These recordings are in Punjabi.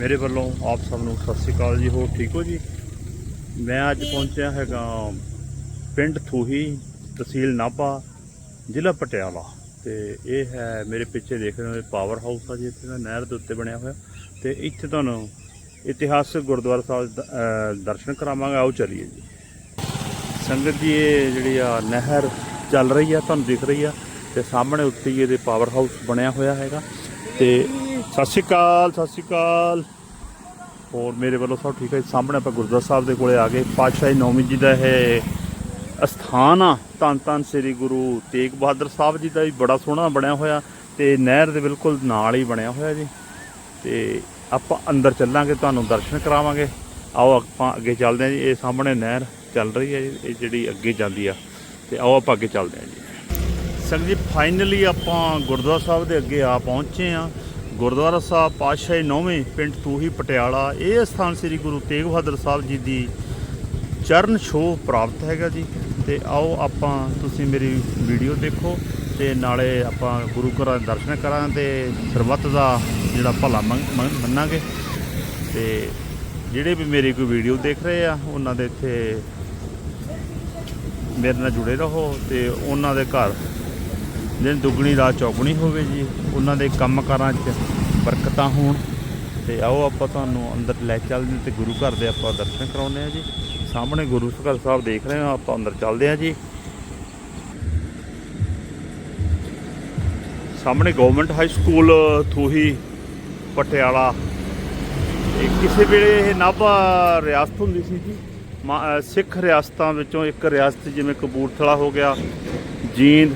ਮੇਰੇ ਵੱਲੋਂ ਆਪ ਸਭ ਨੂੰ ਸਤਿ ਸ੍ਰੀ ਅਕਾਲ ਜੀ ਹੋ ਠੀਕ ਹੋ ਜੀ? ਮੈਂ ਅੱਜ ਪਹੁੰਚਿਆ ਹੈਗਾ ਪਿੰਡ ਥੂਹੀ ਤਹਿਸੀਲ ਨਾਭਾ ਜ਼ਿਲ੍ਹਾ ਪਟਿਆਲਾ। ਤੇ ਇਹ ਹੈ ਮੇਰੇ ਪਿੱਛੇ ਦੇਖ ਰਹੇ ਹੋ ਪਾਵਰ ਹਾਊਸ ਆ ਜੀ ਇੱਥੇ ਦਾ ਨਹਿਰ ਦੇ ਉੱਤੇ ਬਣਿਆ ਹੋਇਆ। ਤੇ ਇੱਥੇ ਤੁਹਾਨੂੰ ਇਤਿਹਾਸਕ ਗੁਰਦੁਆਰਾ ਸਾਹਿਬ ਦਰਸ਼ਨ ਕਰਾਵਾਂਗੇ ਆਓ ਚਲੀਏ ਜੀ। ਸੰਗਤ ਜੀ ਇਹ ਜਿਹੜੀ ਆ ਨਹਿਰ ਚੱਲ ਰਹੀ ਆ ਤੁਹਾਨੂੰ ਦਿਖ ਰਹੀ ਆ। ਤੇ ਸਾਹਮਣੇ ਉੱਤੇ ਇਹਦੇ ਪਾਵਰ ਹਾਊਸ ਬਣਿਆ ਹੋਇਆ ਹੈਗਾ। ਤੇ ਸਤਿ ਸ਼੍ਰੀ ਅਕਾਲ ਸਤਿ ਸ਼੍ਰੀ ਅਕਾਲ। ਹੋਰ ਮੇਰੇ ਵੱਲੋਂ ਸਭ ਠੀਕ ਹੈ ਜੀ। ਸਾਹਮਣੇ ਆਪਾਂ ਗੁਰਦੁਆਰਾ ਸਾਹਿਬ ਦੇ ਕੋਲੇ ਆ ਗਏ। ਪਾਤਸ਼ਾਹੀ ਨੌਵੀਂ ਜੀ ਦਾ ਇਹ ਅਸਥਾਨ ਆ। ਧੰਨ ਧੰਨ ਸ੍ਰੀ ਗੁਰੂ ਤੇਗ ਬਹਾਦਰ ਸਾਹਿਬ ਜੀ ਦਾ ਵੀ ਬੜਾ ਸੋਹਣਾ ਬਣਿਆ ਹੋਇਆ ਤੇ ਨਹਿਰ ਦੇ ਬਿਲਕੁਲ ਨਾਲ ਹੀ ਬਣਿਆ ਹੋਇਆ ਜੀ। ਤੇ ਆਪਾਂ ਅੰਦਰ ਚੱਲਾਂਗੇ ਤੁਹਾਨੂੰ ਦਰਸ਼ਨ ਕਰਾਵਾਂਗੇ। ਆਓ ਆਪਾਂ ਅੱਗੇ ਚੱਲਦੇ ਹਾਂ ਜੀ। ਇਹ ਸਾਹਮਣੇ ਨਹਿਰ ਚੱਲ ਰਹੀ ਹੈ ਜੀ, ਇਹ ਜਿਹੜੀ ਅੱਗੇ ਜਾਂਦੀ ਆ। ਤੇ ਆਓ ਆਪਾਂ ਅੱਗੇ ਚੱਲਦੇ ਹਾਂ ਜੀ। ਸੰਗ ਜੀ ਫਾਈਨਲੀ ਆਪਾਂ ਗੁਰਦੁਆਰਾ ਸਾਹਿਬ ਦੇ ਅੱਗੇ ਆ ਪਹੁੰਚੇ ਆ ਗੁਰਦੁਆਰਾ ਸਾਹਿਬ ਪਾਤਸ਼ਾਹੀ ਨੌਵੇਂ ਪਿੰਡ ਤੂਹੀ ਪਟਿਆਲਾ, ਇਹ ਸਥਾਨ ਸ੍ਰੀ ਗੁਰੂ ਤੇਗ ਬਹਾਦਰ ਸਾਹਿਬ ਜੀ ਦੀ ਚਰਨ ਛੋਹ ਪ੍ਰਾਪਤ ਹੈਗਾ ਜੀ। ਤੇ ਆਓ ਆਪਾਂ, ਤੁਸੀਂ ਮੇਰੀ ਵੀਡੀਓ ਦੇਖੋ ਤੇ ਨਾਲੇ ਆਪਾਂ ਗੁਰੂ ਘਰਾਂ ਦੇ ਦਰਸ਼ਨ ਕਰਾਂਗੇ ਤੇ ਸਰਬੱਤ ਦਾ ਜਿਹੜਾ ਭਲਾ ਮੰਗ- ਮੰਨਾਂਗੇ। ਤੇ ਜਿਹੜੇ ਵੀ ਮੇਰੀ ਕੋਈ ਵੀਡੀਓ ਦੇਖ ਰਹੇ ਆ, ਉਹਨਾਂ ਦੇ ਇੱਥੇ ਮੇਰੇ ਨਾਲ ਜੁੜੇ ਰਹੋ ਤੇ ਉਹਨਾਂ ਦੇ ਘਰ ਦਿਨ ਦੁੱਗਣੀ, ਰਾਤ ਚੌਗਣੀ ਹੋਵੇ ਜੀ। ਉਹਨਾਂ ਦੇ ਕੰਮਕਾਰਾਂ 'ਚ ਬਰਕਤਾਂ ਹੋਣ ਤੇ ਆਓ ਆਪਾਂ ਤੁਹਾਨੂੰ ਅੰਦਰ ਲੈ ਚੱਲਦੇ ਤੇ ਗੁਰੂ ਘਰ ਦੇ ਆਪਾਂ ਦਰਸ਼ਨ ਕਰਾਉਂਦੇ ਆ ਜੀ। ਸਾਹਮਣੇ ਗੁਰੂ ਘਰ ਸਾਹਿਬ ਦੇਖ ਰਹੇ ਹਾਂ, ਆਪਾਂ ਅੰਦਰ ਚੱਲਦੇ ਆ ਜੀ। ਸਾਹਮਣੇ government high school Thuhi, Patiala. ਕਿਸੇ ਵੇਲੇ ਇਹ ਨਾਭਾ ਰਿਆਸਤ ਹੁੰਦੀ ਸੀ ਜੀ। ਮਾ- ਸਿੱਖ ਰਿਆਸਤਾਂ ਵਿੱਚੋਂ ਇੱਕ ਰਿਆਸਤ ਜਿਵੇਂ ਕਪੂਰਥਲਾ ਹੋ ਗਿਆ, ਜੀਂਦ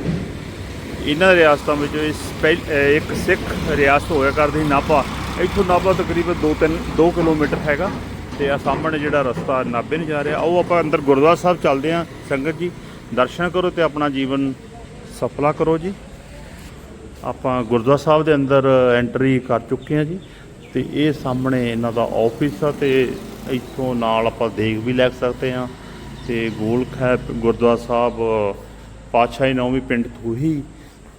ਇਹਨਾਂ ਰਿਆਸਤਾਂ ਵਿੱਚੋਂ ਇਸ ਪਹਿ- ਇੱਕ ਸਿੱਖ ਰਿਆਸਤ ਹੋਇਆ ਕਰਦੀ ਨਾਭਾ। ਇੱਥੋਂ ਨਾਭਾ ਤਕਰੀਬਨ 2-3 2 ਕਿਲੋਮੀਟਰ ਹੈਗਾ ਤੇ ਆ ਸਾਹਮਣੇ ਜਿਹੜਾ ਰਸਤਾ ਨਾਭੇ ਨੂੰ ਜਾ ਰਿਹਾ। ਆਓ ਆਪਾਂ ਅੰਦਰ ਗੁਰਦੁਆਰਾ ਸਾਹਿਬ ਚੱਲਦੇ ਹਾਂ ਸੰਗਤ ਜੀ। ਦਰਸ਼ਨ ਕਰੋ ਤੇ ਆਪਣਾ ਜੀਵਨ ਸਫਲਾ ਕਰੋ ਜੀ। ਆਪਾਂ ਗੁਰਦੁਆਰਾ ਸਾਹਿਬ ਦੇ ਅੰਦਰ ਐਂਟਰੀ ਕਰ ਚੁੱਕੇ ਹਾਂ ਜੀ ਤੇ ਇਹ ਸਾਹਮਣੇ ਇਹਨਾਂ ਦਾ ਆਫਿਸ ਆ ਤੇ ਇੱਥੋਂ ਨਾਲ ਆਪਾਂ ਦੇਖ ਵੀ ਲੈ ਸਕਦੇ ਹਾਂ ਤੇ ਗੋਲਖ ਹੈ ਗੁਰਦੁਆਰਾ ਸਾਹਿਬ, ਪਾਤਸ਼ਾਹੀ ਨੌਵੀਂ ਪਿੰਡ ਥੂਹੀ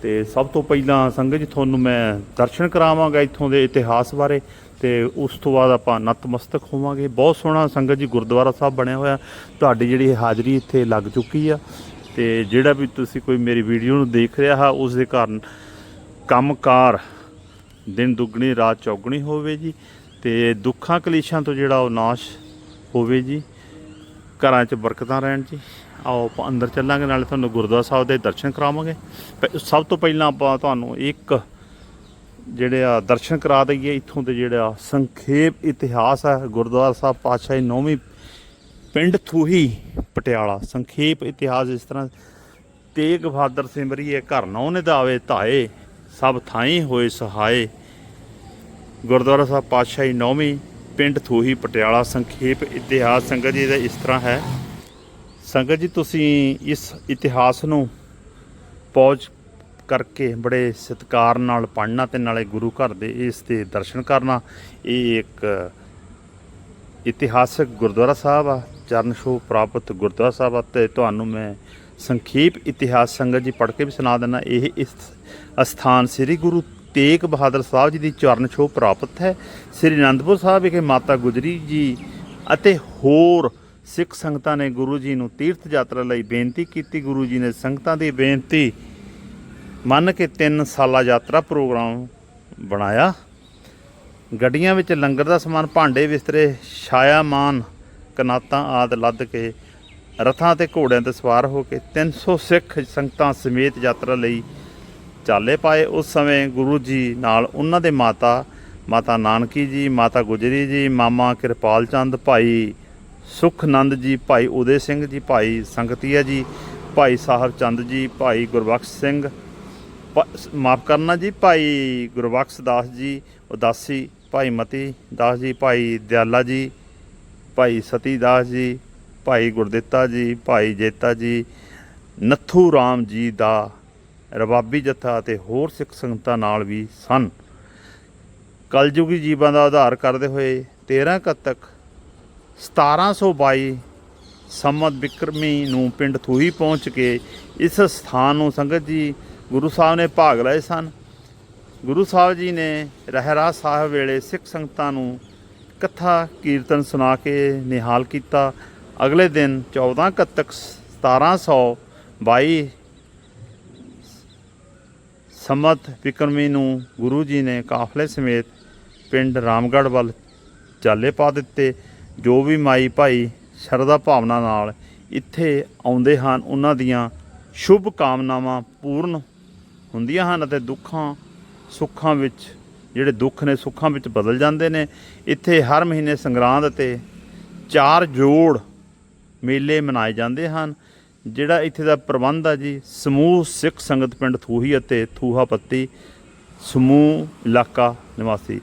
ਤੇ ਸਭ ਤੋਂ ਪਹਿਲਾਂ ਸੰਗਤ ਜੀ, ਤੁਹਾਨੂੰ ਮੈਂ ਦਰਸ਼ਨ ਕਰਾਵਾਂਗਾ ਇੱਥੋਂ ਦੇ ਇਤਿਹਾਸ ਬਾਰੇ ਤੇ ਉਸ ਤੋਂ ਬਾਅਦ ਆਪਾਂ ਨਤਮਸਤਕ ਹੋਵਾਂਗੇ। ਬਹੁਤ ਸੋਹਣਾ ਸੰਗਤ ਜੀ, ਗੁਰਦੁਆਰਾ ਸਾਹਿਬ ਬਣਿਆ ਹੋਇਆ। ਤੁਹਾਡੀ ਜਿਹੜੀ ਹਾਜ਼ਰੀ ਇੱਥੇ ਲੱਗ ਚੁੱਕੀ ਆ ਤੇ ਜਿਹੜਾ ਵੀ ਤੁਸੀਂ ਕੋਈ ਮੇਰੀ ਵੀਡੀਓ ਨੂੰ ਦੇਖ ਰਿਹਾ ਹੈ, ਉਸ ਦੇ ਕਾਰਨ ਕੰਮਕਾਰ ਦਿਨ ਦੁੱਗਣੀ, ਰਾਤ ਚੌਗਣੀ ਹੋਵੇ ਜੀ ਤੇ ਦੁੱਖਾਂ ਕਲੇਸ਼ਾਂ ਤੋਂ ਜਿਹੜਾ ਉਹ ਨਾਸ਼ ਹੋਵੇ ਜੀ। ਘਰਾਂ 'ਚ ਬਰਕਤਾਂ ਰਹਿਣ ਜੀ। ਆਓ ਆਪਾਂ ਅੰਦਰ ਚੱਲਾਂਗੇ, ਨਾਲੇ ਤੁਹਾਨੂੰ ਗੁਰਦੁਆਰਾ ਸਾਹਿਬ ਦੇ ਦਰਸ਼ਨ ਕਰਾਵਾਂਗੇ। ਪ- ਸਭ ਤੋਂ ਪਹਿਲਾਂ ਆਪਾਂ ਤੁਹਾਨੂੰ ਇੱਕ ਜਿਹੜੇ ਆ ਦਰਸ਼ਨ ਕਰਾ ਦਈਏ, ਇੱਥੋਂ ਦੇ ਜਿਹੜਾ ਸੰਖੇਪ ਇਤਿਹਾਸ ਹੈ ਗੁਰਦੁਆਰਾ ਸਾਹਿਬ ਪਾਤਸ਼ਾਹੀ ਨੌਵੀਂ ਪਿੰਡ ਥੂਹੀ, ਪਟਿਆਲਾ। ਸੰਖੇਪ ਇਤਿਹਾਸ ਇਸ ਤਰ੍ਹਾਂ, ਤੇਗ ਬਹਾਦਰ ਸਿਮਰੀਏ ਘਰ ਨੌ ਨਿਧਾਵੇ ਧਾਏ, ਸਭ ਥਾਈ ਹੋਏ ਸਹਾਏ। ਗੁਰਦੁਆਰਾ ਸਾਹਿਬ ਪਾਤਸ਼ਾਹੀ ਨੌਵੀਂ ਪਿੰਡ ਥੂਹੀ, ਪਟਿਆਲਾ, ਸੰਖੇਪ ਇਤਿਹਾਸ ਸੰਗਤ ਜੀ ਦਾ ਇਸ ਤਰ੍ਹਾਂ ਹੈ। ਸੰਗਤ ਜੀ, ਤੁਸੀਂ ਇਸ ਇਤਿਹਾਸ ਨੂੰ ਪੌਜ ਕਰਕੇ ਬੜੇ ਸਤਿਕਾਰ ਨਾਲ ਪੜ੍ਹਨਾ ਤੇ ਨਾਲੇ ਗੁਰੂ ਘਰ ਦੇ ਇਸ ਦੇ ਦਰਸ਼ਨ ਕਰਨਾ, ਇਹ ਇੱਕ ਇਤਿਹਾਸਕ ਗੁਰਦੁਆਰਾ ਸਾਹਿਬ ਆ, ਚਰਨ ਛੋਹ ਪ੍ਰਾਪਤ ਗੁਰਦੁਆਰਾ ਸਾਹਿਬ ਆ, ਤੇ ਤੁਹਾਨੂੰ ਮੈਂ ਸੰਖੇਪ ਇਤਿਹਾਸ ਸੰਗਤ ਜੀ ਪੜ੍ਹ ਕੇ ਵੀ ਸੁਣਾ ਦਿੰਦਾ, ਇਹ ਇਸ ਅਸਥਾਨ ਸ੍ਰੀ ਗੁਰੂ ਤੇਗ ਬਹਾਦਰ ਸਾਹਿਬ ਜੀ ਦੀ ਚਰਨ ਛੋਹ ਪ੍ਰਾਪਤ ਹੈ, ਸ੍ਰੀ ਅਨੰਦਪੁਰ ਸਾਹਿਬ ਵਿਖੇ ਮਾਤਾ ਗੁਜਰੀ ਜੀ ਅਤੇ ਹੋਰ ਸਿੱਖ ਸੰਗਤਾਂ ਨੇ ਗੁਰੂ ਜੀ ਨੂੰ ਤੀਰਥ ਯਾਤਰਾ ਲਈ ਬੇਨਤੀ ਕੀਤੀ। ਗੁਰੂ ਜੀ ਨੇ ਸੰਗਤਾਂ ਦੀ ਬੇਨਤੀ ਮੰਨ ਕੇ 3 ਸਾਲਾ ਯਾਤਰਾ ਪ੍ਰੋਗਰਾਮ ਬਣਾਇਆ। ਗੱਡੀਆਂ ਵਿੱਚ ਲੰਗਰ ਦਾ ਸਮਾਨ, ਭਾਂਡੇ ਬਿਸਤਰੇ, ਛਾਇਆਮਾਨ, ਕਨਾਤਾਂ ਆਦ ਲੱਦ ਕੇ ਰਥਾਂ ਤੇ ਘੋੜਿਆਂ ਤੇ ਸਵਾਰ ਹੋ ਕੇ 300 ਸਿੱਖ ਸੰਗਤਾਂ ਸਮੇਤ ਯਾਤਰਾ ਲਈ ਚਾਲੇ ਪਾਏ। ਉਸ ਸਮੇਂ ਗੁਰੂ ਜੀ ਨਾਲ ਉਹਨਾਂ ਦੇ ਮਾਤਾ ਮਾਤਾ ਨਾਨਕੀ ਜੀ, ਮਾਤਾ ਗੁਜਰੀ ਜੀ, ਮਾਮਾ ਕਿਰਪਾਲ ਚੰਦ ਭਾਈ ਸੁਖਨੰਦ ਜੀ, ਭਾਈ ਉਦੇ ਸਿੰਘ ਜੀ, ਭਾਈ ਸੰਗਤੀਆ ਜੀ, ਭਾਈ ਸਾਹਿਬ ਚੰਦ ਜੀ, ਭਾਈ ਗੁਰਬਖਸ਼ ਸਿੰਘ ਮਾਫ ਕਰਨਾ ਜੀ, ਭਾਈ ਗੁਰਬਖਸ਼ ਦਾਸ ਜੀ, ਉਦਾਸੀ, ਭਾਈ ਮਤੀ ਦਾਸ ਜੀ, ਭਾਈ ਦਿਆਲਾ ਜੀ, ਭਾਈ ਸਤੀ ਦਾਸ ਜੀ, ਭਾਈ ਗੁਰਦਿੱਤਾ ਜੀ, ਭਾਈ ਜੇਤਾ ਜੀ, ਨੱਥੂ ਰਾਮ ਜੀ ਦਾ ਰਬਾਬੀ ਜੱਥਾ ਅਤੇ ਹੋਰ ਸਿੱਖ ਸੰਗਤਾਂ ਨਾਲ ਵੀ ਸਨ। ਕਲਯੁਗੀ ਜੀਵਾਂ ਦਾ ਆਧਾਰ ਕਰਦੇ ਹੋਏ 13 ਕੱਤਕ 1722 ਸੰਮਤ ਬਿਕਰਮੀ ਨੂੰ ਪਿੰਡ ਥੂਹੀ ਪਹੁੰਚ ਕੇ ਇਸ ਸਥਾਨ ਨੂੰ ਸੰਗਤ ਜੀ ਗੁਰੂ ਸਾਹਿਬ ਨੇ ਭਾਗ ਲਏ ਸਨ। ਗੁਰੂ ਸਾਹਿਬ ਜੀ ਨੇ ਰਹਿਰਾ ਸਾਹਿਬ ਵੇਲੇ ਸਿੱਖ ਸੰਗਤਾਂ ਨੂੰ ਕਥਾ ਕੀਰਤਨ ਸੁਣਾ ਕੇ ਨਿਹਾਲ ਕੀਤਾ। ਅਗਲੇ ਦਿਨ 14 ਕੱਤਕ 1722 ਸਮਤ ਵਿਕਰਮੀ ਨੂੰ ਗੁਰੂ ਜੀ ਨੇ ਕਾਫਲੇ ਸਮੇਤ ਪਿੰਡ ਰਾਮਗੜ੍ਹ ਵੱਲ ਚਾਲੇ ਪਾ ਦਿੱਤੇ। ਜੋ ਵੀ ਮਾਈ ਭਾਈ ਸ਼ਰਧਾ ਭਾਵਨਾ ਨਾਲ ਇੱਥੇ ਆਉਂਦੇ ਹਨ, ਉਹਨਾਂ ਦੀਆਂ ਸ਼ੁਭ ਕਾਮਨਾਵਾਂ ਪੂਰਨ ਹੁੰਦੀਆਂ ਹਨ ਅਤੇ ਦੁੱਖਾਂ ਸੁੱਖਾਂ ਵਿੱਚ, ਜਿਹੜੇ ਦੁੱਖ ਨੇ ਸੁੱਖਾਂ ਵਿੱਚ ਬਦਲ ਜਾਂਦੇ ਨੇ। ਇੱਥੇ ਹਰ ਮਹੀਨੇ ਸੰਗਰਾਂਦ ਅਤੇ ਚਾਰ ਜੋੜ ਮੇਲੇ ਮਨਾਏ ਜਾਂਦੇ ਹਨ, ਜਿਹੜਾ ਇੱਥੇ ਦਾ ਪ੍ਰਬੰਧ ਆ ਜੀ, ਸਮੂਹ ਸਿੱਖ ਸੰਗਤ ਪਿੰਡ ਥੂਹੀ ਅਤੇ ਥੂਹਾ ਪੱਤੀ ਸਮੂਹ ਇਲਾਕਾ ਨਿਵਾਸੀ।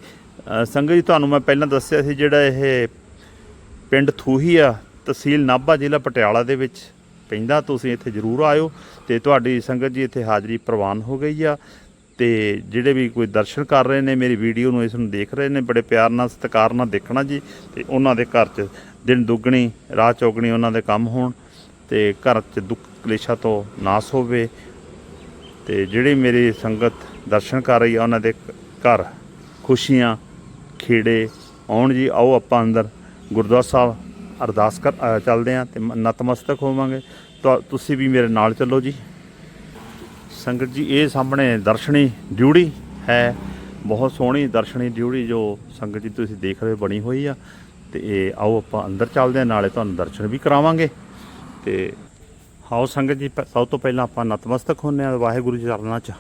ਸੰਗਤ ਜੀ, ਤੁਹਾਨੂੰ ਮੈਂ ਪਹਿਲਾਂ ਦੱਸਿਆ ਸੀ ਜਿਹੜਾ ਇਹ ਪਿੰਡ ਥੂਹੀ ਆ, ਤਹਿਸੀਲ ਨਾਭਾ ਜ਼ਿਲ੍ਹਾ ਪਟਿਆਲਾ ਦੇ ਵਿੱਚ। ਪੈਂਦਾ ਤੁਸੀਂ ਇੱਥੇ ਜ਼ਰੂਰ ਆਇਓ ਤੇ ਤੁਹਾਡੀ ਸੰਗਤ ਜੀ ਇੱਥੇ ਹਾਜ਼ਰੀ ਪ੍ਰਵਾਨ ਹੋ ਗਈ ਆ ਤੇ ਜਿਹੜੇ ਵੀ ਕੋਈ ਦਰਸ਼ਨ ਕਰ ਰਹੇ ਨੇ, ਮੇਰੀ ਵੀਡੀਓ ਨੂੰ ਇਸ ਨੂੰ ਦੇਖ ਰਹੇ ਨੇ, ਬੜੇ ਪਿਆਰ ਨਾਲ, ਸਤਿਕਾਰ ਨਾਲ ਦੇਖਣਾ ਜੀ ਤੇ ਉਹਨਾਂ ਦੇ ਘਰ 'ਚ ਦਿਨ ਦੁੱਗਣੀ ਰਾਤ ਚੌਗਣੀ ਉਹਨਾਂ ਦੇ ਕੰਮ ਹੋਣ ਤੇ ਘਰ 'ਚ ਦੁੱਖ ਕਲੇਸ਼ਾਂ ਤੋਂ ਨਾਸ ਹੋਵੇ ਤੇ ਜਿਹੜੀ ਮੇਰੀ ਸੰਗਤ ਦਰਸ਼ਨ ਕਰ ਰਹੀ ਆ, ਉਹਨਾਂ ਦੇ ਘਰ ਖੁਸ਼ੀਆਂ, ਖੇੜੇ ਆਉਣ ਜੀ, ਆਓ ਆਪਾਂ ਅੰਦਰ। ਗੁਰਦੁਆਰਾ ਸਾਹਿਬ ਅਰਦਾਸ ਕਰ ਚੱਲਦੇ ਆਂ ਤੇ ਮ- ਨਤਮਸਤਕ ਹੋਵਾਂਗੇ। ਤਾਂ ਤੁਸੀਂ ਵੀ ਮੇਰੇ ਨਾਲ ਚੱਲੋ ਜੀ। ਸੰਗਤ ਜੀ, ਇਹ ਸਾਹਮਣੇ ਦਰਸ਼ਨੀ ਡਿਊੜੀ ਹੈ। ਬਹੁਤ ਸੋਹਣੀ ਦਰਸ਼ਨੀ ਡਿਊੜੀ ਜੋ ਸੰਗਤ ਜੀ ਤੁਸੀਂ ਦੇਖ ਰਹੇ ਹੋ, ਬਣੀ ਹੋਈ ਆ। ਤੇ ਇਹ ਆਓ ਆਪਾਂ ਅੰਦਰ ਚੱਲਦੇ ਆਂ ਨਾਲੇ ਤੁਹਾਨੂੰ ਦਰਸ਼ਨ ਵੀ ਕਰਾਵਾਂਗੇ। ਤੇ ਆਓ ਸੰਗਤ ਜੀ, ਪ- ਸਭ ਤੋਂ ਪਹਿਲਾਂ ਆਪਾਂ ਨਤਮਸਤਕ ਹੁੰਨੇ ਆ ਵਾਹਿਗੁਰੂ ਜੀ ਚਰਨਾਂ 'ਚ।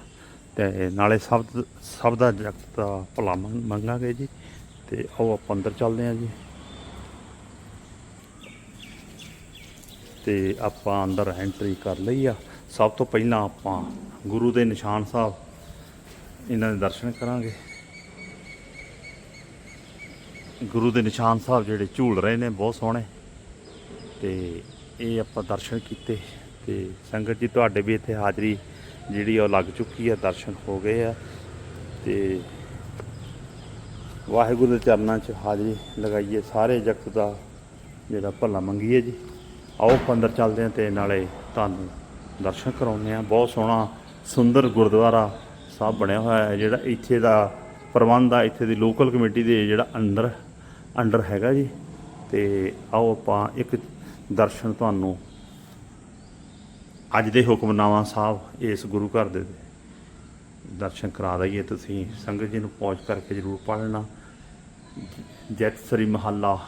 ਤੇ ਨਾਲੇ ਸਭ ਸਭ ਦਾ ਜਗਤ ਦਾ ਭਲਾ ਮੰਗ- ਮੰਗਾਂਗੇ ਜੀ। ਤੇ ਆਓ ਆਪਾਂ ਅੰਦਰ ਚੱਲਦੇ ਆਂ ਜੀ। ਤੇ ਆਪਾਂ ਅੰਦਰ ਐਂਟਰੀ ਕਰ ਲਈ ਆ। ਸਭ ਤੋਂ ਪਹਿਲਾਂ ਆਪਾਂ ਗੁਰੂ ਦੇ ਨਿਸ਼ਾਨ ਸਾਹਿਬ ਇਹਨਾਂ ਦੇ ਦਰਸ਼ਨ ਕਰਾਂਗੇ। ਗੁਰੂ ਦੇ ਨਿਸ਼ਾਨ ਸਾਹਿਬ ਜਿਹੜੇ ਝੂਲ ਰਹੇ ਨੇ, ਬਹੁਤ ਸੋਹਣੇ। ਤੇ ਇਹ ਆਪਾਂ ਦਰਸ਼ਨ ਕੀਤੇ। ਤੇ ਸੰਗਤ ਜੀ, ਤੁਹਾਡੇ ਵੀ ਇੱਥੇ ਹਾਜ਼ਰੀ ਜਿਹੜੀ ਆ ਉਹ ਲੱਗ ਚੁੱਕੀ ਆ, ਦਰਸ਼ਨ ਹੋ ਗਏ ਆ। ਤੇ ਵਾਹਿਗੁਰੂ ਦੇ ਚਰਨਾਂ 'ਚ ਹਾਜ਼ਰੀ ਲਗਾਈਏ। ਸਾਰੇ ਜਗਤ ਦਾ ਜਿਹੜਾ ਭਲਾ ਮੰਗੀਏ ਜੀ। ਆਓ ਪੰਦਰ ਚੱਲਦੇ ਹਾਂ ਤੇ ਨਾਲੇ ਤੁਹਾਨੂੰ ਦਰਸ਼ਨ ਕਰਾਉਂਦੇ ਆ ਬਹੁਤ ਸੋਹਣਾ, ਸੁੰਦਰ ਗੁਰਦੁਆਰਾ ਸਾਹਿਬ ਬਣਿਆ ਹੋਇਆ ਹੈ, ਜਿਹੜਾ ਇੱਥੇ ਦਾ ਪ੍ਰਬੰਧ ਆ, ਇੱਥੇ ਦੀ ਲੋਕਲ ਕਮੇਟੀ ਦੇ ਜਿਹੜਾ ਅੰਦਰ, ਅੰਡਰ ਹੈਗਾ ਜੀ। ਤੇ ਆਓ ਆਪਾਂ ਇੱਕ ਦਰਸ਼ਨ ਤੁਹਾਨੂੰ ਅੱਜ ਦੇ ਹੁਕਮਨਾਮਾ ਸਾਹਿਬ ਇਸ ਗੁਰੂ ਘਰ ਦੇ ਦਰਸ਼ਨ ਕਰਾ ਦਈਏ। ਤੁਸੀਂ ਸੰਗਤ ਜੀ ਨੂੰ ਪਹੁੰਚ ਕਰਕੇ ਜ਼ਰੂਰ ਪੜ੍ਹਨਾ ਜੈਤ ਸ੍ਰੀ ਮਹੱਲਾ,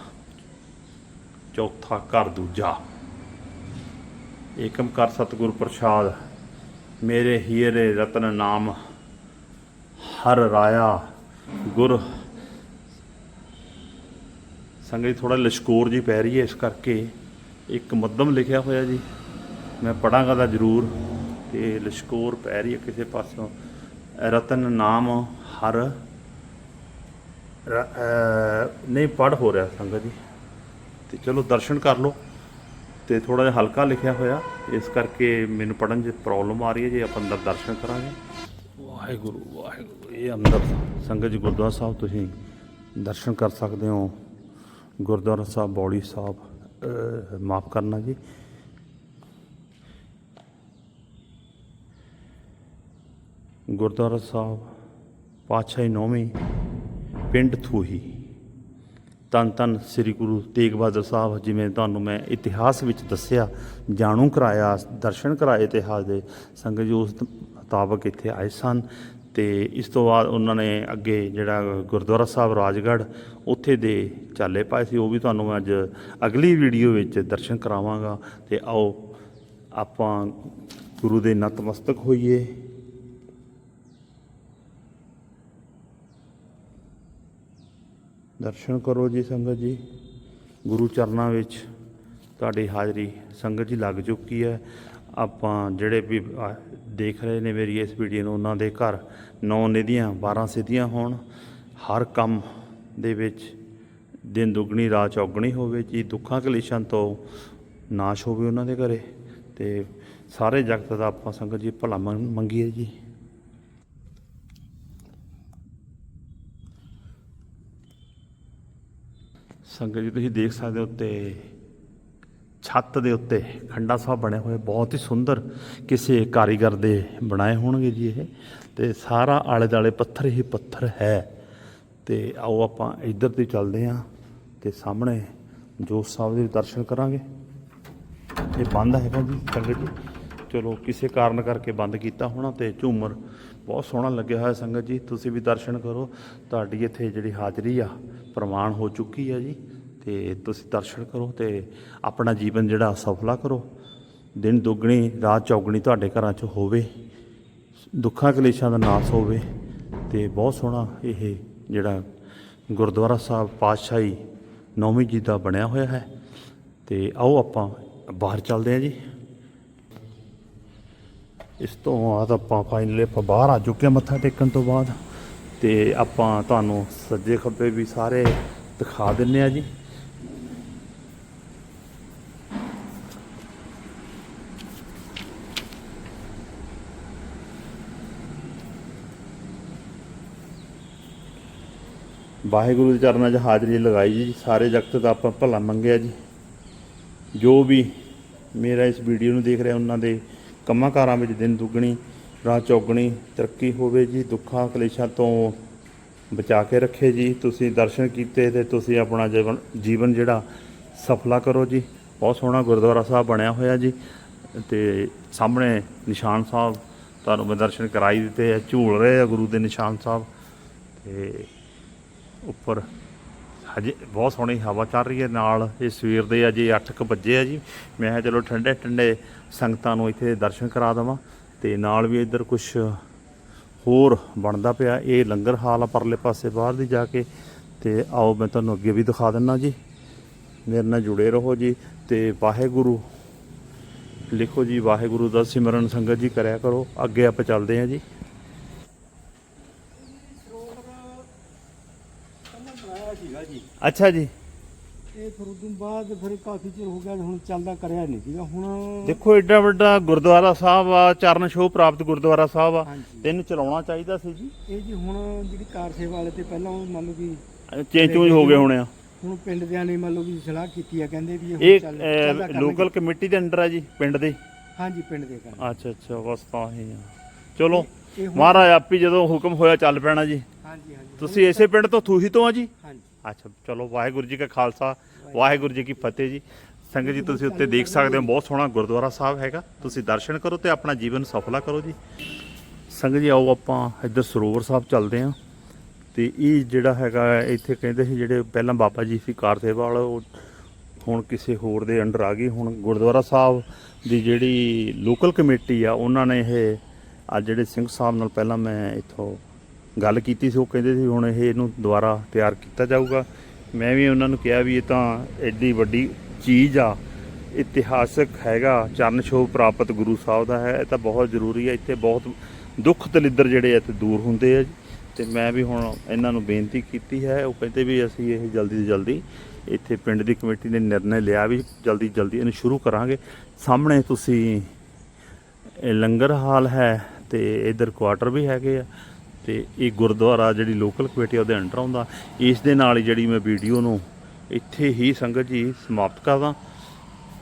ਚੌਥਾ ਘਰ ਦੂਜਾ। ਏਕਮ ਕਰ ਸਤਿਗੁਰ ਪ੍ਰਸਾਦ, ਮੇਰੇ ਹੀਰੇ ਰਤਨ ਨਾਮ ਹਰ ਰਾਇਆ, ਗੁਰ ਸੰਗਤ ਜੀ ਥੋੜਾ ਲਸ਼ਕੋਰ ਜੀ ਪੈ ਰਹੀ ਹੈ ਇਸ ਕਰਕੇ ਇੱਕ ਮੱਧਮ ਲਿਖਿਆ ਹੋਇਆ ਜੀ। ਮੈਂ ਪੜਾਂਗਾ ਤਾਂ ਜ਼ਰੂਰ ਤੇ ਲਸ਼ਕੋਰ ਪੈ ਰਹੀ ਹੈ ਕਿਸੇ ਪਾਸੋਂ। ਰਤਨ ਨਾਮ ਹਰ ਨਹੀਂ ਪੜ ਹੋ ਰਿਹਾ ਸੰਗਤ ਜੀ। ਤੇ ਚਲੋ ਦਰਸ਼ਨ ਕਰ ਲਓ। ਤੇ ਥੋੜਾ ਜਿਹਾ ਹਲਕਾ ਲਿਖਿਆ ਹੋਇਆ। ਇਸ ਕਰਕੇ ਮੈਨੂੰ ਪੜਨ 'ਚ ਪ੍ਰੋਬਲਮ ਆ ਰਹੀ ਹੈ, ਜੇ ਆਪਾਂ ਅੰਦਰ ਦਰਸ਼ਨ ਕਰਾਂਗੇ। ਵਾਹਿਗੁਰੂ ਵਾਹਿਗੁਰੂ, ਇਹ ਅੰਦਰ ਸੰਗਤ ਜੀ ਗੁਰਦੁਆਰਾ ਸਾਹਿਬ ਤੁਸੀਂ ਦਰਸ਼ਨ ਕਰ ਸਕਦੇ ਹੋ। ਗੁਰਦੁਆਰਾ ਸਾਹਿਬ ਬੌੜੀ ਸਾਹਿਬ ਮਾਫ ਕਰਨਾ ਜੀ। ਗੁਰਦੁਆਰਾ ਸਾਹਿਬ, ਪਾਤਸ਼ਾਹੀ ਨੌਵੀਂ, ਪਿੰਡ ਥੂਹੀ। ਤਨ ਤਨ ਸ੍ਰੀ ਗੁਰੂ ਤੇਗ ਬਹਾਦਰ ਸਾਹਿਬ ਜਿਵੇਂ ਤੁਹਾਨੂੰ ਮੈਂ ਇਤਿਹਾਸ ਵਿੱਚ ਦੱਸਿਆ, ਜਾਣੂ ਕਰਾਇਆ, ਦਰਸ਼ਨ ਕਰਾਏ ਇਤਿਹਾਸ ਦੇ ਸੰਗਤ ਜੀ ਉਸ ਮੁਤਾਬਕ ਇੱਥੇ ਆਏ ਸਨ ਤੇ ਇਸ ਤੋਂ ਬਾਅਦ ਉਹਨਾਂ ਨੇ ਅੱਗੇ ਜਿਹੜਾ ਗੁਰਦੁਆਰਾ ਸਾਹਿਬ ਰਾਜਗੜ੍ਹ ਉੱਥੇ ਦੇ ਚਾਲੇ ਪਾਏ ਸੀ, ਉਹ ਵੀ ਤੁਹਾਨੂੰ ਅੱਜ ਅਗਲੀ ਵੀਡੀਓ ਵਿੱਚ ਦਰਸ਼ਨ ਕਰਾਵਾਂਗਾ ਤੇ ਆਓ ਆਪਾਂ ਗੁਰੂ ਦੇ ਨਤਮਸਤਕ ਹੋਈਏ। ਦਰਸ਼ਨ ਕਰੋ ਜੀ ਸੰਗਤ ਜੀ। ਗੁਰੂ ਚਰਨਾਂ ਵਿੱਚ ਤੁਹਾਡੀ ਹਾਜ਼ਰੀ ਸੰਗਤ ਜੀ ਲੱਗ ਚੁੱਕੀ ਹੈ। ਆਪਾਂ ਜਿਹੜੇ ਵੀ ਦੇਖ ਰਹੇ ਨੇ ਮੇਰੀ ਇਸ ਵੀਡੀਓ ਨੂੰ, ਉਹਨਾਂ ਦੇ ਘਰ ਨੌ ਨਿਧੀਆਂ 12 ਸਿੱਧੀਆਂ ਹੋਣ। ਹਰ ਕੰਮ ਦੇ ਵਿੱਚ ਦਿਨ ਦੁੱਗਣੀ, ਰਾਤ ਚੌਗਣੀ ਹੋਵੇ ਜੀ। ਦੁੱਖਾਂ, ਕਲੇਸ਼ਾਂ ਤੋਂ ਨਾਸ਼ ਹੋਵੇ ਉਹਨਾਂ ਦੇ ਘਰੇ। ਤੇ ਸਾਰੇ ਜਗਤ ਦਾ ਆਪਾਂ ਸੰਗਤ ਜੀ ਭਲਾ ਮੰਗ- ਮੰਗੀਏ ਜੀ। ਸੰਗਤ ਜੀ, ਤੁਸੀਂ ਦੇਖ ਸਕਦੇ ਹੋ ਉੱਤੇ, ਛੱਤ ਦੇ ਉੱਤੇ ਖੰਡਾ ਸਾਹਿਬ ਬਣੇ ਹੋਏ, ਬਹੁਤ ਹੀ ਸੁੰਦਰ ਕਿਸੇ ਕਾਰੀਗਰ ਦੇ ਬਣਾਏ ਹੋਣਗੇ ਜੀ ਇਹ। ਤੇ ਸਾਰਾ ਆਲੇ ਦਾਲੇ ਪੱਥਰ ਹੀ ਪੱਥਰ ਹੈ। ਤੇ ਆਓ ਆਪਾਂ ਇੱਧਰ 'ਤੇ ਚੱਲਦੇ ਹਾਂ ਤੇ ਸਾਹਮਣੇ ਜੋਤ ਸਾਹਿਬ ਦੇ ਦਰਸ਼ਨ ਕਰਾਂਗੇ। ਇਹ ਬੰਦ ਹੈਗਾ ਜੀ, ਸੰਗਤ ਜੀ। ਚਲੋ ਕਿਸੇ ਕਾਰਨ ਕਰਕੇ ਬੰਦ ਕੀਤਾ ਹੋਣਾ ਤੇ ਝੂਮਰ ਬਹੁਤ ਸੋਹਣਾ ਲੱਗਿਆ ਹੋਇਆ ਸੰਗਤ ਜੀ, ਤੁਸੀਂ ਵੀ ਦਰਸ਼ਨ ਕਰੋ। ਤੁਹਾਡੀ ਇੱਥੇ ਜਿਹੜੀ ਹਾਜ਼ਰੀ ਆ, ਪ੍ਰਮਾਣ ਹੋ ਚੁੱਕੀ ਆ ਜੀ ਤੇ ਤੁਸੀਂ ਦਰਸ਼ਨ ਕਰੋ ਤੇ ਆਪਣਾ ਜੀਵਨ ਜਿਹੜਾ ਸਫਲਾ ਕਰੋ। ਦਿਨ ਦੁੱਗਣੀ, ਰਾਤ ਚੌਗਣੀ ਤੁਹਾਡੇ ਘਰਾਂ 'ਚ ਹੋਵੇ, ਦੁੱਖਾਂ ਕਲੇਸ਼ਾਂ ਦਾ ਨਾਸ ਹੋਵੇ ਤੇ ਬਹੁਤ ਸੋਹਣਾ ਇਹ ਜਿਹੜਾ ਗੁਰਦੁਆਰਾ ਸਾਹਿਬ ਪਾਤਸ਼ਾਹੀ ਨੌਵੀਂ ਜੀ ਦਾ ਬਣਿਆ ਹੋਇਆ ਹੈ ਤੇ ਆਓ ਆਪਾਂ ਬਾਹਰ ਚੱਲਦੇ ਹਾਂ ਜੀ। ਇਸ ਤੋਂ ਬਾਅਦ ਆਪਾਂ ਫਾਈਨਲੀ ਆਪਾਂ ਬਾਹਰ ਆ ਚੁੱਕੇ ਹਾਂ ਮੱਥਾ ਟੇਕਣ ਤੋਂ ਬਾਅਦ। ਤੇ ਆਪਾਂ ਤੁਹਾਨੂੰ ਸੱਜੇ ਖੱਬੇ ਵੀ ਸਾਰੇ ਦਿਖਾ ਦਿੰਨੇ ਆ ਜੀ। ਵਾਹਿਗੁਰੂ ਦੇ ਚਰਨਾਂ 'ਚ ਹਾਜ਼ਰੀ ਲਗਾਈ ਜੀ। ਸਾਰੇ ਜਗਤ ਦਾ ਆਪਾਂ ਭਲਾ ਮੰਗਿਆ ਜੀ। ਜੋ ਵੀ ਮੇਰਾ ਇਸ ਵੀਡੀਓ ਨੂੰ ਦੇਖ ਰਿਹਾ, ਉਹਨਾਂ ਦੇ ਕੰਮਾਂ ਕਾਰਾਂ ਵਿੱਚ ਦਿਨ ਦੁੱਗਣੀ ਰਾਤ ਚੌਗਣੀ, ਤਰੱਕੀ ਹੋਵੇ ਜੀ, ਦੁੱਖਾਂ, ਕਲੇਸ਼ਾਂ ਤੋਂ ਬਚਾ ਕੇ ਰੱਖੇ ਜੀ। ਤੁਸੀਂ ਦਰਸ਼ਨ ਕੀਤੇ ਤੇ ਤੁਸੀਂ ਆਪਣਾ ਜੀਵਨ ਜੀਵਨ ਜਿਹੜਾ ਸਫਲਾ ਕਰੋ ਜੀ। ਬਹੁਤ ਸੋਹਣਾ ਗੁਰਦੁਆਰਾ ਸਾਹਿਬ ਬਣਿਆ ਹੋਇਆ ਜੀ। ਤੇ ਸਾਹਮਣੇ ਨਿਸ਼ਾਨ ਸਾਹਿਬ, ਤੁਹਾਨੂੰ ਮੈਂ ਦਰਸ਼ਨ ਕਰਾਈ ਦਿੱਤੇ ਆ। ਝੂਲ ਰਹੇ ਆ ਗੁਰੂ ਦੇ ਨਿਸ਼ਾਨ ਸਾਹਿਬ। ਤੇ ਉੱਪਰ ਹਜੇ ਬਹੁਤ ਸੋਹਣੀ ਹਵਾ ਚੱਲ ਰਹੀ ਹੈ ਨਾਲ, ਇਹ ਸਵੇਰ ਦੇ ਅਜੇ 8:00 ਵਜੇ ਆ ਜੀ। ਮੈਂ ਕਿਹਾ ਚਲੋ ਠੰਡੇ ਠੰਡੇ ਸੰਗਤਾਂ ਨੂੰ ਇੱਥੇ ਦਰਸ਼ਨ ਕਰਾ ਦੇਵਾਂ ਤੇ ਨਾਲ ਵੀ ਇੱਧਰ ਕੁਝ ਹੋਰ ਬਣਦਾ ਪਿਆ। ਇਹ ਲੰਗਰ ਹਾਲ ਆ ਪਰਲੇ ਪਾਸੇ ਬਾਹਰ ਦੀ ਜਾ ਕੇ ਤੇ ਆਓ ਮੈਂ ਤੁਹਾਨੂੰ ਅੱਗੇ ਵੀ ਦਿਖਾ ਦਿੰਨਾ ਜੀ। ਮੇਰੇ ਨਾਲ ਜੁੜੇ ਰਹੋ ਜੀ ਤੇ ਵਾਹਿਗੁਰੂ, ਲਿਖੋ ਜੀ ਵਾਹਿਗੁਰੂ ਦਾ ਸਿਮਰਨ ਸੰਗਤ ਜੀ ਕਰਿਆ ਕਰੋ। ਅੱਗੇ ਆਪਾਂ ਚੱਲਦੇ ਹਾਂ ਜੀ। ਪਹਿਲਾਂ ਬਣਾਇਆ ਸੀਗਾ ਜੀ ਅੱਛਾ ਜੀ। ਇਹ ਫਿਰ ਉਦੋਂ ਬਾਅਦ ਫਿਰ ਕਾਫੀ ਚਿਰ ਹੋ ਗਿਆ ਹੁਣ ਚੱਲਦਾ ਕਰਿਆ ਨਹੀਂ ਸੀਗਾ। ਹੁਣ ਦੇਖੋ ਐਡਾ ਵੱਡਾ ਗੁਰਦੁਆਰਾ ਸਾਹਿਬ ਆ ਚਰਨ ਛੋਹ ਪ੍ਰਾਪਤ ਗੁਰਦੁਆਰਾ ਸਾਹਿਬ ਆ। ਹਾਂਜੀ। ਤੈਨੂੰ ਚਲਾਉਣਾ ਚਾਹੀਦਾ ਸੀ ਜੀ। ਇਹ ਜੀ ਹੁਣ ਜਿਹੜੀ ਕਾਰ ਸੇਵਾ ਵਾਲੇ ਤੇ ਪਹਿਲਾਂ ਉਹ ਮੰਨ ਲਓ ਕਿ ਚੇਂਜ ਚੂੰਜ ਹੋ ਗਏ ਹੋਣੇ ਆ। ਹੁਣ ਪਿੰਡ ਦਿਆਂ ਨੇ ਮੰਨ ਲਓ ਕਿ ਸਲਾਹ ਕੀਤੀ ਆ ਕਹਿੰਦੇ ਵੀ ਇਹ ਹੁਣ ਇਹ ਚੱਲ ਚੱਲਦਾ ਕਰਨਗੇ। ਲੋਕਲ ਕਮੇਟੀ ਦੇ ਅੰਡਰ ਆ ਜੀ ਪਿੰਡ ਦੇ? ਹਾਂਜੀ ਪਿੰਡ ਦੇ ਕਰਨ ਅੱਛਾ ਅੱਛਾ ਬਸ ਤਾਂ ਹੀ ਆ। ਚਲੋ ਇਹ ਹੁਣ- ਮਹਾਰਾਜ ਆਪੀ ਜਦੋਂ ਹੁਕਮ ਹੋਇਆ ਚੱਲ ਪੈਣਾ ਜੀ। ਹਾਂਜੀ ਹਾਂਜੀ। ਤੁਸੀਂ ਇਸੇ ਪਿੰਡ ਤੋਂ ਥੂਹੀ ਤੋਂ ਆ ਜੀ? ਹਾਂਜੀ। ਅੱਛਾ ਚਲੋ ਵਾਹਿਗੁਰੂ ਜੀ ਕਾ ਖਾਲਸਾ ਵਾਹਿਗੁਰੂ ਜੀ ਕੀ ਫਤਿਹ ਜੀ। ਸੰਗਤ ਜੀ ਤੁਸੀਂ ਉੱਤੇ ਦੇਖ ਸਕਦੇ ਹੋ ਬਹੁਤ ਸੋਹਣਾ ਗੁਰਦੁਆਰਾ ਸਾਹਿਬ ਹੈਗਾ। ਤੁਸੀਂ ਦਰਸ਼ਨ ਕਰੋ ਤੇ ਆਪਣਾ ਜੀਵਨ ਸਫਲਾ ਕਰੋ ਜੀ। ਸੰਗਤ ਜੀ ਆਓ ਆਪਾਂ ਇੱਧਰ ਸਰੋਵਰ ਸਾਹਿਬ ਚੱਲਦੇ ਹਾਂ। ਤੇ ਇਹ ਜਿਹੜਾ ਹੈਗਾ ਇੱਥੇ ਕਹਿੰਦੇ ਸੀ ਜਿਹੜੇ ਪਹਿਲਾਂ ਬਾਬਾ ਜੀ ਸੀ ਕਾਰ ਸੇਵਾ ਵਾਲਾ ਉਹ ਹੁਣ ਕਿਸੇ ਹੋਰ ਦੇ ਅੰਡਰ ਆ ਗਈ ਹੁਣ ਗੁਰਦੁਆਰਾ ਸਾਹਿਬ ਦੀ ਜਿਹੜੀ ਲੋਕਲ ਕਮੇਟੀ ਆ ਉਹਨਾਂ ਨੇ ਇਹ ਆ ਜਿਹੜੇ ਸਿੰਘ ਸਾਹਿਬ ਨਾਲ ਪਹਿਲਾਂ ਮੈਂ ਇੱਥੋਂ ਗੱਲ ਕੀਤੀ ਸੀ, ਉਹ ਕਹਿੰਦੇ ਸੀ ਹੁਣ ਇਹ ਇਹਨੂੰ ਦੁਬਾਰਾ ਤਿਆਰ ਕੀਤਾ ਜਾਊਗਾ। ਮੈਂ ਵੀ ਉਹਨਾਂ ਨੂੰ ਕਿਹਾ ਵੀ ਇਹ ਤਾਂ ਐਡੀ ਵੱਡੀ ਚੀਜ਼ ਆ, ਇਤਿਹਾਸਕ ਹੈਗਾ, ਚਰਨ ਛੋਹ ਪ੍ਰਾਪਤ ਗੁਰੂ ਸਾਹਿਬ ਦਾ ਹੈ, ਇਹ ਤਾਂ ਬਹੁਤ ਜ਼ਰੂਰੀ ਹੈ। ਇੱਥੇ ਬਹੁਤ ਦੁੱਖ ਦਲਿੱਦਰ ਜਿਹੜੇ ਇੱਥੇ ਦੂਰ ਹੁੰਦੇ ਆ ਜੀ। ਤੇ ਮੈਂ ਵੀ ਹੁਣ ਇਹਨਾਂ ਨੂੰ ਬੇਨਤੀ ਕੀਤੀ ਹੈ, ਉਹ ਕਹਿੰਦੇ ਵੀ ਅਸੀਂ ਇਹ ਜਲਦੀ ਤੋਂ ਜਲਦੀ ਇੱਥੇ ਪਿੰਡ ਦੀ ਕਮੇਟੀ ਨੇ ਨਿਰਣੇ ਲਿਆ ਵੀ ਜਲਦੀ ਜਲਦੀ ਇਹਨੂੰ ਸ਼ੁਰੂ ਕਰਾਂਗੇ। ਸਾਹਮਣੇ ਤੁਸੀਂ ਲੰਗਰ ਹਾਲ ਹੈ ਤੇ ਇਧਰ ਕੁਆਟਰ ਵੀ ਹੈਗੇ ਆ ਤੇ ਇਹ ਗੁਰਦੁਆਰਾ ਜਿਹੜੀ ਲੋਕਲ ਕਮੇਟੀ ਆ, ਉਹਦੇ ਅੰਡਰ ਆਉਂਦਾ। ਇਸ ਦੇ ਨਾਲ ਹੀ ਜਿਹੜੀ ਮੈਂ ਵੀਡੀਓ ਨੂੰ ਇੱਥੇ ਹੀ ਸੰਗਤ ਜੀ ਸਮਾਪਤ ਕਰਦਾ।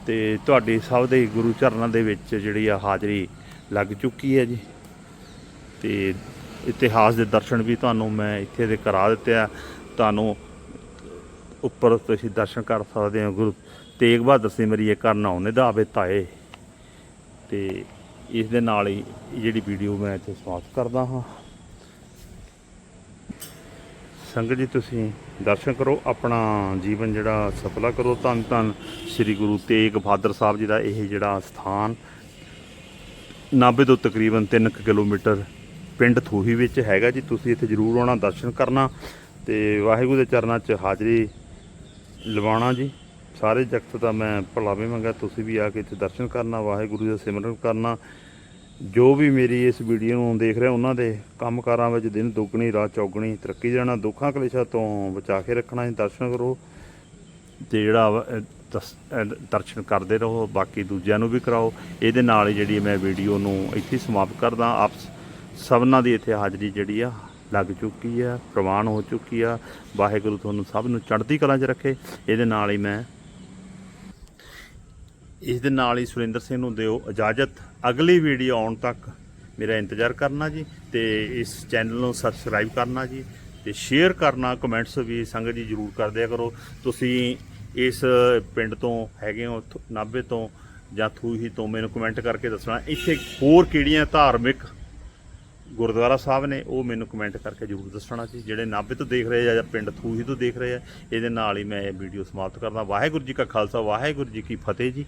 ਤੇ ਤੁਹਾਡੇ ਸਭ ਦੇ ਗੁਰੂ ਚਰਨਾਂ ਦੇ ਵਿੱਚ ਜਿਹੜੀ ਆ ਹਾਜ਼ਰੀ ਲੱਗ ਚੁੱਕੀ ਹੈ ਜੀ। ਤੇ ਇਤਿਹਾਸ ਦੇ ਦਰਸ਼ਨ ਵੀ ਤੁਹਾਨੂੰ ਮੈਂ ਇੱਥੇ ਦੇ ਕਰਾ ਦਿੱਤੇ ਆ। ਤੁਹਾਨੂੰ ਉੱਪਰ ਤੁਸੀਂ ਦਰਸ਼ਨ ਕਰ ਸਕਦੇ ਹੋ। ਗੁਰੂ ਤੇਗ ਬਹਾਦਰ ਸਿੰਘ ਮੇਰੀ ਇਹ ਕਰਨਾ ਆਉਨੇ ਦਾ ਆਵੇ ਤਾਏ। ਤੇ ਇਸ ਦੇ ਨਾਲ ਹੀ ਜਿਹੜੀ ਵੀਡੀਓ ਮੈਂ ਇੱਥੇ ਸਮਾਪਤ ਕਰਦਾ ਹਾਂ। ਸੰਗਤ ਜੀ, ਤੁਸੀਂ ਦਰਸ਼ਨ ਕਰੋ, ਆਪਣਾ ਜੀਵਨ ਜਿਹੜਾ ਸਫਲਾ ਕਰੋ। ਧੰਨ ਧੰਨ ਸ੍ਰੀ ਗੁਰੂ ਤੇਗ ਬਹਾਦਰ ਸਾਹਿਬ ਜੀ ਦਾ ਇਹ ਜਿਹੜਾ ਸਥਾਨ, ਨਾਭੇ ਤੋਂ ਤਕਰੀਬਨ 3 ਕਿਲੋਮੀਟਰ ਪਿੰਡ ਥੂਹੀ ਵਿੱਚ ਹੈਗਾ ਜੀ। ਤੁਸੀਂ ਇੱਥੇ ਜ਼ਰੂਰ ਆਉਣਾ, ਦਰਸ਼ਨ ਕਰਨਾ ਤੇ ਵਾਹਿਗੁਰੂ ਦੇ ਚਰਨਾਂ 'ਚ ਹਾਜ਼ਰੀ ਲਵਾਉਣਾ ਜੀ। ਸਾਰੇ ਜਗਤ ਦਾ ਮੈਂ ਭਲਾਵੇ ਮੰਗਾ ਤੁਸੀਂ ਵੀ ਆ ਕੇ ਇੱਥੇ ਦਰਸ਼ਨ ਕਰਨਾ, ਵਾਹਿਗੁਰੂ ਦਾ ਸਿਮਰਨ ਕਰਨਾ। ਜੋ ਵੀ ਮੇਰੀ ਇਸ ਵੀਡੀਓ ਨੂੰ ਦੇਖ ਰਿਹਾ ਉਹਨਾਂ ਦੇ ਕੰਮਕਾਰਾਂ ਵਿੱਚ ਦਿਨ ਦੁੱਗਣੀ, ਰਾਤ ਚੌਗਣੀ, ਤਰੱਕੀ ਦੇਣਾ ਦੁੱਖਾਂ ਕਲੇਸ਼ਾਂ ਤੋਂ ਬਚਾ ਕੇ ਰੱਖਣਾ ਜੀ ਦਰਸ਼ਨ ਕਰੋ ਤੇ ਜਿਹੜਾ ਦਸ- ਦਰਸ਼ਨ ਕਰਦੇ ਰਹੋ, ਬਾਕੀ ਦੂਜਿਆਂ ਨੂੰ ਵੀ ਕਰਾਓ। ਇਹਦੇ ਨਾਲ ਹੀ ਜਿਹੜੀ ਮੈਂ ਵੀਡੀਓ ਨੂੰ ਇੱਥੇ ਸਮਾਪਤ ਕਰਦਾ। ਆਪ ਸਭਨਾਂ ਦੀ ਇੱਥੇ ਹਾਜ਼ਰੀ ਜਿਹੜੀ ਆ, ਲੱਗ ਚੁੱਕੀ ਆ, ਪ੍ਰਵਾਨ ਹੋ ਚੁੱਕੀ ਆ। ਵਾਹਿਗੁਰੂ ਤੁਹਾਨੂੰ ਸਭ ਨੂੰ ਚੜ੍ਹਦੀ ਕਲਾ 'ਚ ਰੱਖੇ। ਇਹਦੇ ਨਾਲ ਹੀ ਮੈਂ, ਇਸ ਦੇ ਨਾਲ ਹੀ ਸੁਰਿੰਦਰ ਸਿੰਘ ਨੂੰ ਦਿਓ ਇਜਾਜ਼ਤ। ਅਗਲੀ ਵੀਡੀਓ ਆਉਣ ਤੱਕ ਮੇਰਾ ਇੰਤਜ਼ਾਰ ਕਰਨਾ ਜੀ ਤੇ ਇਸ ਚੈਨਲ ਨੂੰ ਸਬਸਕ੍ਰਾਈਬ ਕਰਨਾ ਜੀ ਤੇ ਸ਼ੇਅਰ ਕਰਨਾ ਕਮੈਂਟਸ ਵੀ ਸੰਗਤ ਜੀ ਜਰੂਰ ਕਰਦਿਆ ਕਰੋ। ਤੁਸੀਂ ਇਸ ਪਿੰਡ ਤੋਂ ਹੈਗੇ ਹੋ, ਥ- ਨਾਭੇ ਤੋਂ ਜਾਂ ਥੂਹੀ ਤੋਂ ਮੈਨੂੰ ਕਮੈਂਟ ਕਰਕੇ ਦੱਸਣਾ। ਇੱਥੇ ਹੋਰ ਕਿਹੜੀਆਂ ਧਾਰਮਿਕ ਗੁਰਦੁਆਰਾ ਸਾਹਿਬ ਨੇ, ਉਹ ਮੈਨੂੰ ਕਮੈਂਟ ਕਰਕੇ ਜਰੂਰ ਦੱਸਣਾ ਜੀ। ਜਿਹੜੇ ਨਾਭੇ ਤੋਂ ਦੇਖ ਰਹੇ ਆ ਜਾਂ ਪਿੰਡ ਥੂਹੀ ਤੋਂ ਦੇਖ ਰਹੇ ਆ, ਇਹਦੇ ਨਾਲ ਹੀ ਮੈਂ ਇਹ ਵੀਡੀਓ ਸਮਾਪਤ ਕਰਦਾ। ਵਾਹਿਗੁਰੂ ਜੀ ਕਾ ਖਾਲਸਾ, ਵਾਹਿਗੁਰੂ ਜੀ ਕੀ ਫਤਿਹ ਜੀ।